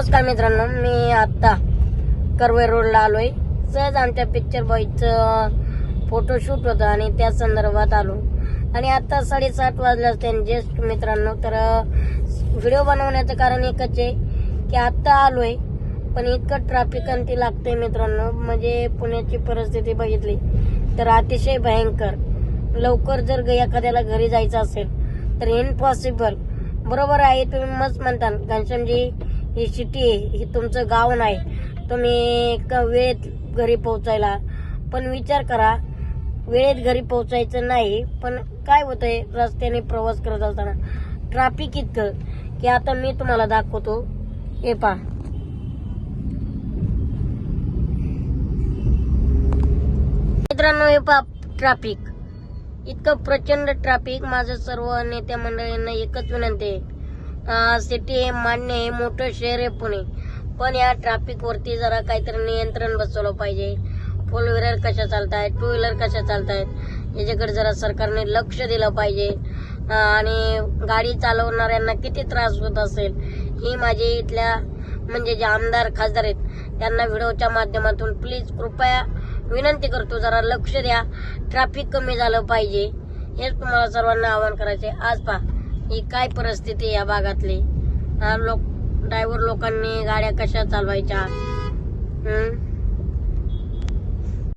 नमस्कार मित्रांनो मी आता करवे रोडला आलोय. सहज आमच्या पिक्चर बॉयचं फोटोशूट होतं आणि त्या संदर्भात आलो. आणि आता साडेसात वाजले असते जस्ट मित्रांनो तर व्हिडिओ बनवण्याचं कारण एकच आहे की आता आलोय पण इतकं ट्रॅफिक आणि ते लागतंय मित्रांनो म्हणजे पुण्याची परिस्थिती बघितली तर अतिशय भयंकर. लवकर जर ग- एखाद्याला घरी जायचं असेल तर इम्पॉसिबल बरोबर आहे तुम्ही मस्त म्हणता. घनश्यामजी ही सिटी आहे ही तुमचं गाव नाही. तुम्ही वेळेत घरी पोहोचायला. पण विचार करा वेळेत घरी पोहोचायचं नाही पण काय होतंय रस्त्याने प्रवास करत असताना? ट्रॅफिक इतकं की आता मी तुम्हाला दाखवतो. हे पा मित्रांनो हे पा ट्रॅफिक इतकं प्रचंड ट्रॅफिक माझं सर्व नेत्या मंडळींना एकच विनंती आहे. सिटी आहे मान्य आहे मोठं शहर आहे पुणे. पण या ट्रॅफिक वरती जरा काहीतरी नियंत्रण बसवलं पाहिजे. फोर व्हीलर कशा चालतायत टू व्हीलर कशा चालतायत याच्याकडे जरा सरकारने लक्ष दिलं पाहिजे. आणि गाडी चालवणाऱ्यांना किती त्रास होत असेल ही माझी इथल्या म्हणजे जे आमदार खासदार आहेत त्यांना व्हिडिओच्या माध्यमातून प्लीज कृपया विनंती करतो जरा लक्ष द्या. ट्रॅफिक कमी झालं पाहिजे हेच तुम्हाला सर्वांना आवाहन करायचे आज पहा ही काय परिस्थिती या भागातली? लोक ड्रायव्हर लोकांनी गाड्या कशा चालवायच्या?